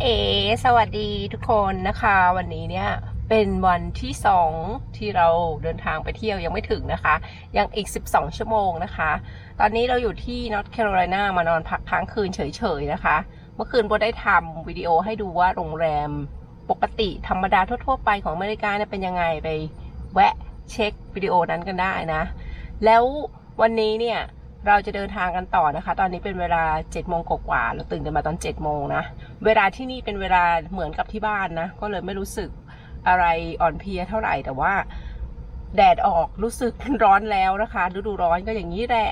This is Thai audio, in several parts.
เอ สวัสดีทุกคนนะคะ วันนี้เนี่ยเป็นวันที่สองที่เราเดินทางไปเที่ยวยังไม่ถึงนะคะ ยังอีก 12 ชั่วโมงนะคะ ตอนนี้เราอยู่ที่นอร์ทแคโรไลนามานอนพักค้างคืนเฉยๆนะคะ เมื่อคืนโบได้ทำวิดีโอให้ดูว่าโรงแรมปกติธรรมดาทั่วๆไปของอเมริกาเนี่ยเป็นยังไงไปแวะเช็ควิดีโอนั้นกันได้นะ แล้ววันนี้เนี่ย เราจะเดินทางกันต่อนะคะ ตอนนี้เป็นเวลา7โมงกว่าเราตื่นกันมาตอน7โมงนะ เวลาที่นี่เป็นเวลาเหมือนกับที่บ้านนะ ก็เลยไม่รู้สึกอะไรอ่อนเพลียเท่าไหร่แต่ว่าแดดออกรู้สึกร้อนแล้วนะคะฤดูร้อนก็อย่างนี้แหละ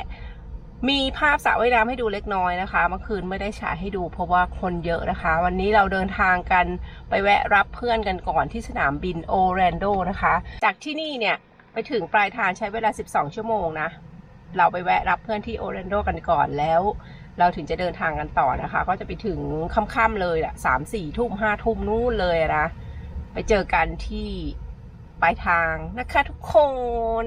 มีภาพสระว่ายน้ำให้ดูเล็กน้อยนะคะเมื่อคืนไม่ได้ฉายให้ดูเพราะว่าคนเยอะนะคะ วันนี้เราเดินทางกันไปแวะรับเพื่อนกันก่อนที่สนามบินโอแรนโดนะคะ จากที่นี่เนี่ยไปถึงปลายทางใช้เวลา 12 ชั่วโมงนะ เราไปแวะรับเพื่อนที่โอแรนโดกันก่อนแล้ว เราถึงจะเดินทางกันต่อนะคะ ก็จะไปถึงค่ำๆเลยอะสามสี่ทุ่มห้าทุ่มนู่นเลยนะ ไปเจอกันที่ปลายทางนะคะทุกคน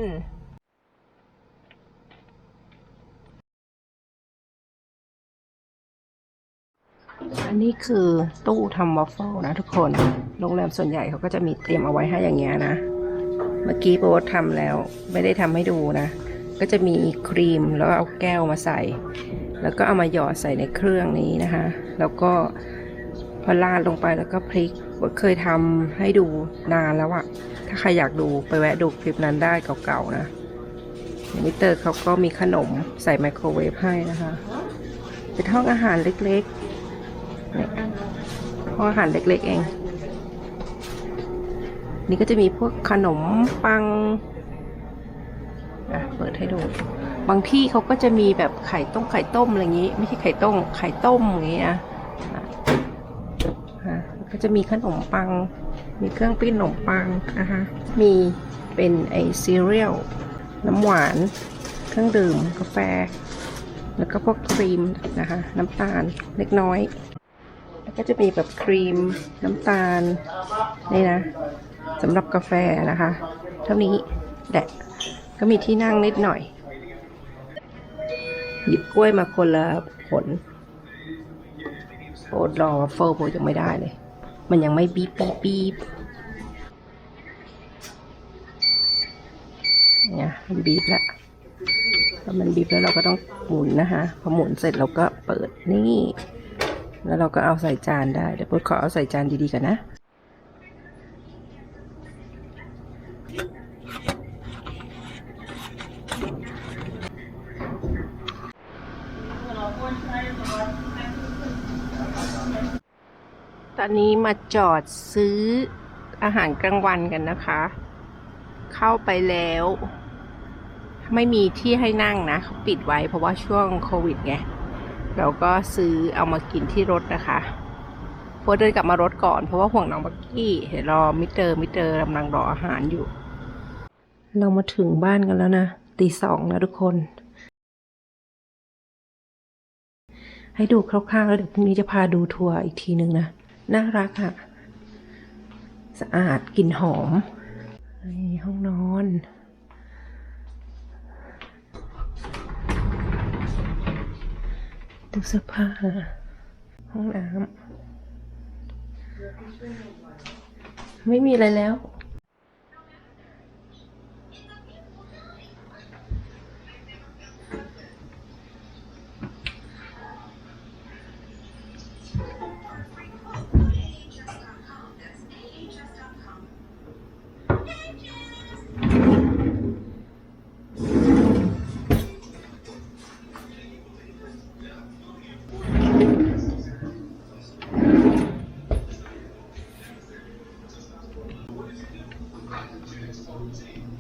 อันนี้คือตู้ทำวอฟเฟิลนะทุกคน โรงแรมส่วนใหญ่เขาก็จะมีเตรียมเอาไว้ให้อย่างเงี้ยนะ เมื่อกี้โบททำแล้วไม่ได้ทำให้ดูนะ ก็จะมีครีมแล้วเอาแก้วมาใส่ แล้วก็เอามาหยอดใส่ในเครื่องนี้นะคะ แล้วก็พอราดลงไปแล้วก็พลิกเคยทำให้ดูนานแล้วอะถ้าใครอยากดูไปแวะดูคลิปนั้นได้เก่าๆนะมิเตอร์เขาก็มีขนมใส่ไมโครเวฟให้นะคะ เป็นห้องอาหารเล็กๆนี่ห้องอาหารเล็กๆเอง นี่ก็จะมีพวกขนมปัง อะเปิดให้ดู บางที่เขาก็จะมีแบบไข่ต้มไข่ต้มอะไรอย่างนี้ ไม่ใช่ไข่ต้มไข่ต้มอย่างนี้นะอะอะก็จะมีขนมปัง มีเครื่องปิ้นขนมปังนะคะมีเป็นไอซีเรียลน้ำหวาน เครื่องดื่ม กาแฟ แล้วก็พวกครีมนะคะ น้ำตาลเล็กน้อย แล้วก็จะมีแบบครีม น้ำตาล นี่นะสำหรับกาแฟนะคะ เท่านี้แดะ ก็มีที่นั่งนิดหน่อย หยิบกล้วยมาคนละผลโอดรอวัฟเฟิลโบยังไม่ได้เลย มันยังไม่บีบบีบบีบเนี่ยมันบีบแล้วพอมันบีบแล้วเราก็ต้องหมุนนะคะพอหมุนเสร็จเราก็เปิดนี่ แล้วเราก็เอาใส่จานได้เดี๋ยวโบขอเอาใส่จานดีๆกันนะ ตอนนี้มาจอดซื้ออาหารกลางวันกันนะคะ เข้าไปแล้ว ไม่มีที่ให้นั่งนะเขาปิดไว้เพราะว่าช่วงโควิดไงเราก็ซื้อเอามากินที่รถนะคะโพเดินกลับมารถก่อนเพราะว่าห่วงน้องบักกี้เห็นรอมิเตอร์มิเตอร์กำลังรออาหารอยู่ เรามาถึงบ้านกันแล้วนะตีสองแล้วทุกคน ให้ดูคร่าวๆ แล้วเดี๋ยวพรุ่งนี้จะพาดูทัวร์อีกทีหนึ่งนะ น่ารักอะสะอาดกลิ่นหอมห้องนอนตู้เสื้อผ้าห้องน้ำไม่มีอะไรแล้ว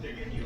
They're gonna